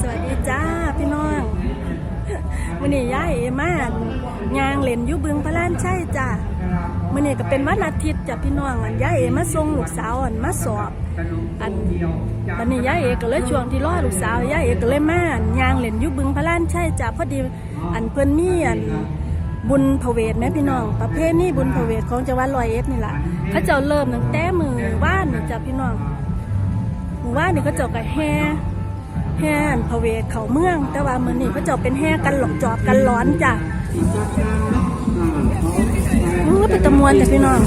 สวัสดีจ้าพี่น้องมื่อนี้ย้าเอมายางเล่นยู่บึงพระลานใช่จ้ามื่อนี้ก็เป็นวันอาทิตย์จ้ะพี่น้องอันย้าเอมาส่งลูกสาวอันมาสอบอันวันนี้ย้าเอก็เลยช่วงที่รอลูกสาวย้าเอก็เลยมาอันยางเล่นยู่บึงพระลานใช่จ้าพอดีอันเพิ่อนมีอันบุญพระเวทแม่พี่น้อง ประเภทนี้บุญพระเวทของจังหวัดร้อยเอ็ดนี่แหละเขาเจ้าเริ่มตั้งแต่มือว่านจ้ะพี่น้องมือว่านนี่เขาเจ้าก็แห แห่นพระเวทเขาเมือง แต่ว่ามือนี้พระเจ้าเป็นแห่กันหลอกจอบกันร้อนจ้ะอู้เป็นตะมวนแต่พี่น้อง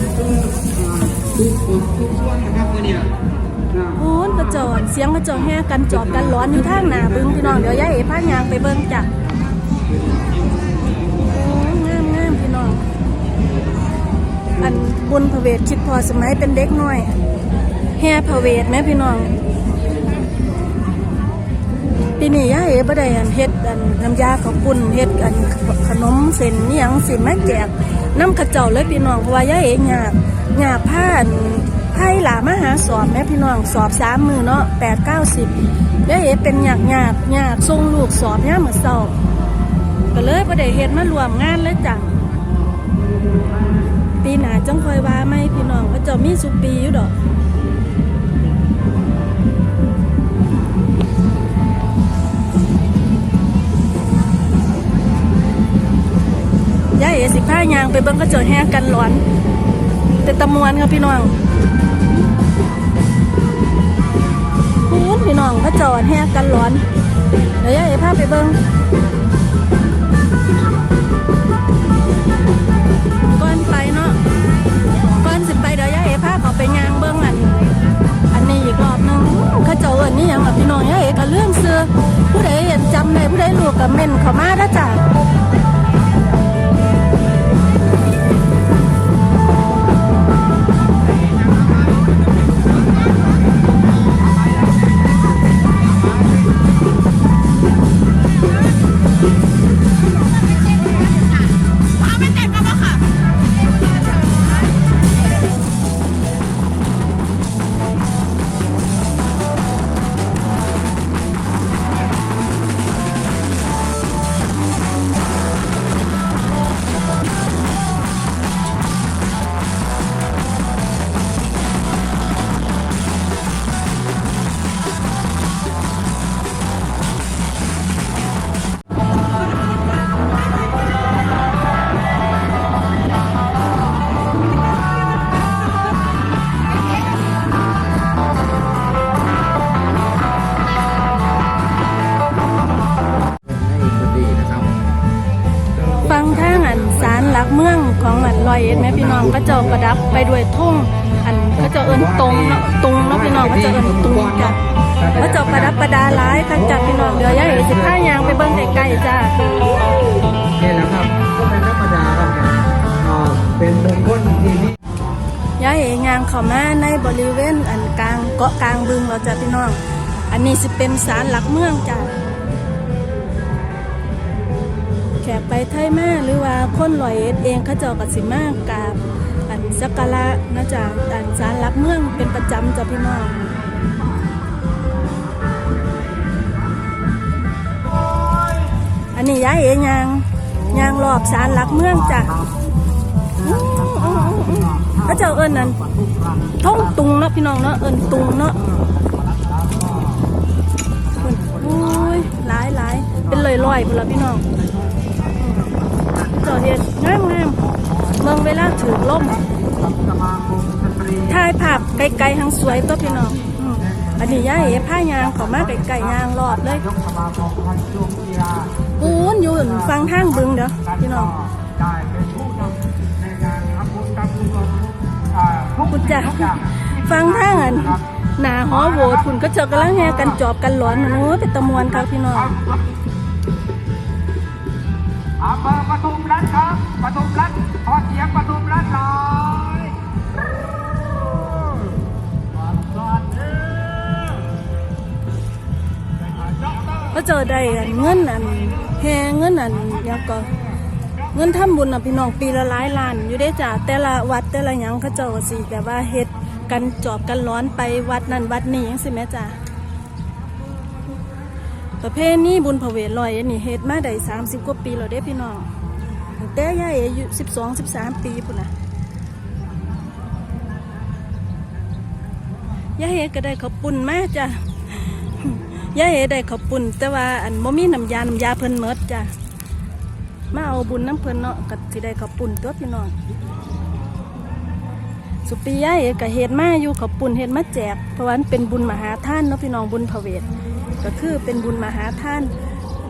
โอ้ยพระเจ้าเสียงพระเจ้าแห่กันจอบกันร้อนอยู่ทางหนาบึงพี่น้องเดี๋ยวยายเอ๋พายางไปเบิ่งจ้ะงามงามพี่น้อง อันบุญพระเวทคิดพอสมัยเป็นเด็กน้อย แห่พระเวทแม่พี่น้อง ปีนี้ย่าเอ๋บ่ได้อันเฮ็ดอันน้ำยาข้าวปุ้นเฮ็ดอันขนมเส้นนี่ยังสิมาแจกน้ำข้าวเจ้าเลยพี่น้องเพราะว่าย่าเอ๋ยากยากผ้าไผ่หลามหาสอบแม่พี่น้องสอบสามมือเนาะแปดเก้าสิบย่าเอ๋เป็นยากยากยากส่งลูกสอบย่ามมื้อเช้าก็เลยบ่ได้เฮ็ดมารวมงานเลยจ้ะปีหน้าจังคอยว่าไหมพี่น้องเขาเจ้ามีสุปีอยู่ดอกายเอสิผ้างไปเบิ้งก็เจอแห่กันร้อน แต่ตะมวนครับพี่น้องพี่น้องก็จอดแห่กันร้อน เดี๋ยวยายเอพาไปเบิ้งก่อนไปเนาะก่อนสิไปเดี๋ยวยายเอพาเขาไปยางเบิ้งอันอันนี้อีกรอบหนึงเขาเจ้าอินนี่หยังกับพี่น้องยายเอก็เรื่องเสือผู้ใดเห็นจำได้ผู้ใดรู้กับเม่นเขามาแล้วจ้ะ องของอันลอยเอ็ดแม่พี่น้องก็เจ้าประดับไปด้วยทุ่งอันก็เจ้าเอินตรงเนาะตรงเนาะพี่น้องก็เจ้าเอินตุงจ้ะก็เจ้าประดับประดาหลายค่ะจ้ะพี่น้องเดี๋ยวยายเอ๋สิพายางไปเบิ่งไกลๆจ้ะนี่แหละครับก็เป็นธรรมดาครับเนี่ยอ่าเป็นมงคลที่นี่ยายเอ๋ยางเข้ามาในบริเวณอันกลางเกาะกลางบึงเราจ้ะพี่น้อง อันนี้สิเป็นศาลหลักเมืองจ้ะ ขกไปไทยมาหรือว่าคนลอยเอ็ดเองเขาเจ้าก็สิมากราบอันสักการะนะจ๊ะอันศาลหลักเมืองเป็นประจำจ้ะพี่น้องอันนี้ย้ายเองยางยางรอบสารหลักเมืองจ้ะอื้ออื้ออื้ออื้อพระเจ้าเอิญนั่นท่องตุงเนาะพี่น้องเนาะเอิญตุงเนาะโอ้ยหลายหลายเป็นลอยลอยๆพุ่นละพี่น้อง ถือล่มถ่ายภาพไกลๆทั้งสวยตัวพี่น้องอันนี้ย้ายเอ๋ผ้ายางขอมาไกลๆยางรอบเลยปูนอยู่ฟังทางบึงเด้อพี่น้องคุณจ้ะฟังทางอันหนาหอโหวตคุณก็เจอกำลังแห่กันจอบกันหลอนโอ้ยเป็นตะมวนครับพี่น้อง รัฐครับปทุมรัฐขอเสียงปทุมรัฐหน่อยก็เจอได้อันเงินอันแห่เงินอันยังก็เงินทำบุญอะพี่น้องปีละหลายล้านอยู่ได้จ้ะแต่ละวัดแต่ละหยังเขาเจ้าสิแบบว่าเฮ็ดกันจอบกันร้อนไปวัดนั่นวัดนี้ยังสิแม่จ้ะประเพณีบุญพระเวทลอยอันนี้เฮ็ดมาได้สามสิบกว่าปีแล้วเด้พี่น้อง ตั้งแต่ยายอายุสิบสองสิบสามปีพุ่นนะยายเอก็ได้ข้าวปุ่นมาจ้ะยายเอได้ข้าวปุ่นแต่ว่าอันบ่มีน้ำยาน้ำยาเพิ่นเมดจ้ะมาเอาบุญน้ำเพิ่นเนาะก็สิได้ข้าวปุ่นตัวพี่น้องสุปียายเอก็เฮ็ดมาอยู่ข้าวปุ่นเฮ็ดมาแจกเพราะว่ามันเป็นบุญมหาท่านเนาะพี่น้องบุญพระเวทก็คือเป็นบุญมหาท่าน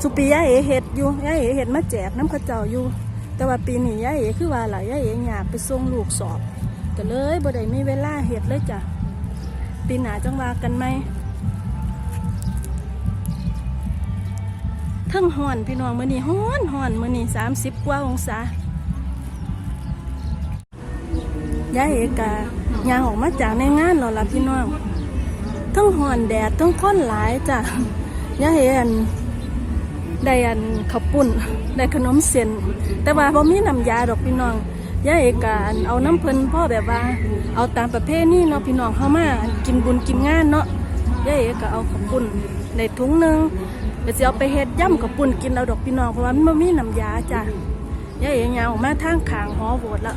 สุปียายเอเฮ็ดอยู่ยายเอเฮ็ดมาแจกน้ำข้าวเจ้าอยู่ แต่ว่าปีนี้ย่าเอคือว่าหล่ะย่าเออยากไปส่งลูกสอบก็เลยบ่ได้มีเวลาเฮ็ดเลยจ้ะปีหน้าจังว่ากันไหมทั้งฮ้อนพี่น้องมื้อนี้ฮ้อนฮ้อนมื้อนี้30กว่าองศายายเอกะยางออกมาจากในงานแล้วล่ะพี่น้องทั้งฮ้อนแดดทั้งค้นหลายจ้ะยายเออัน ได้อันข้าวปุ้นได้ขนมเส้นแต่ว่าบ่มีน้ำยาดอกพี่น้องยายเอกอันเอาน้ำเพิ่นพ่อแบบว่า เอาตามประเภทนี้เนาะพี่น้องเข้ามากินบุญกินงานเนาะยายเอกะเอาข้าวปุ้นในถุงหนึงเดี๋ยวจะเอาไปเฮ็ดย่ำข้าวปุ้นกินเอาดอกพี่น้องเพราะว่ามันบ่มีน้ำยาจ้ะยายเอกยางออกมาทางขางหอโบสถ์ละ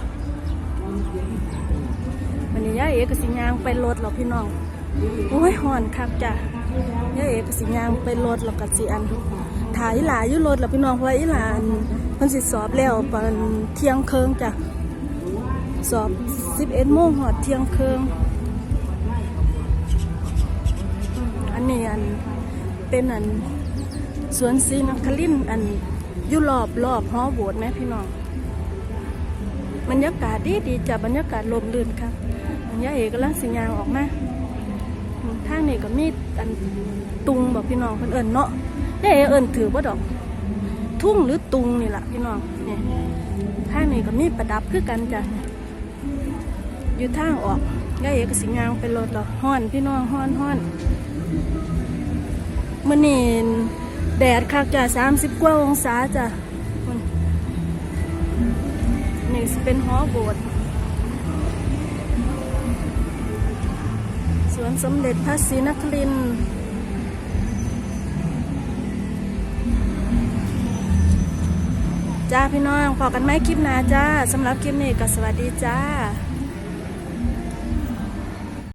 วันนี้ย่าเอกก็สิยางไปรถหรอกพี่น้องโอ้ยห่อนคักจ้ะย่าเอกก็สิยางไปรถหรอกกับสิอัน ถ่ายหลาอยู่รถหรอกพี่น้องเพราะว่าอีหลาอันมันสิสอบแล้วตอนเที่ยงเคืองจ้ะสอบสิบเอ็ดโมงหอดเที่ยงเคืองอันนี้อันเป็นอันสวนซีนครินอันยุรอบรอบหอโบสถ์ไหมพี่น้องบรรยากาศดีดีจ้ะบรรยากาศลมลื่นครับอันยาเอกกำลังสิยางออกมาทางนี้ก็มีอันตุงบอกพี่น้องเพิ่นเอิ้นเนาะ ยาเอกเอิ้นถือว่าดอก ทุ่งหรือตุงนี่แหละพี่น้องนี่ทางนี้ก็มีประดับคือกันจ้ะอยู่ทางออกยาเอกสิยางไปรถแล้วฮ้อนพี่น้องฮ้อนฮ้อนมื้อนี้แดดคักจ้ะ30กว่าองศาจ้ะนี่สิเป็นหอโบสถ์สวนสมเด็จพระศรีนครินทร์ จ้าพี่น้องพอกันไหมคลิปหน้าจ้าสำหรับคลิปนี้ก็สวัสดีจ้า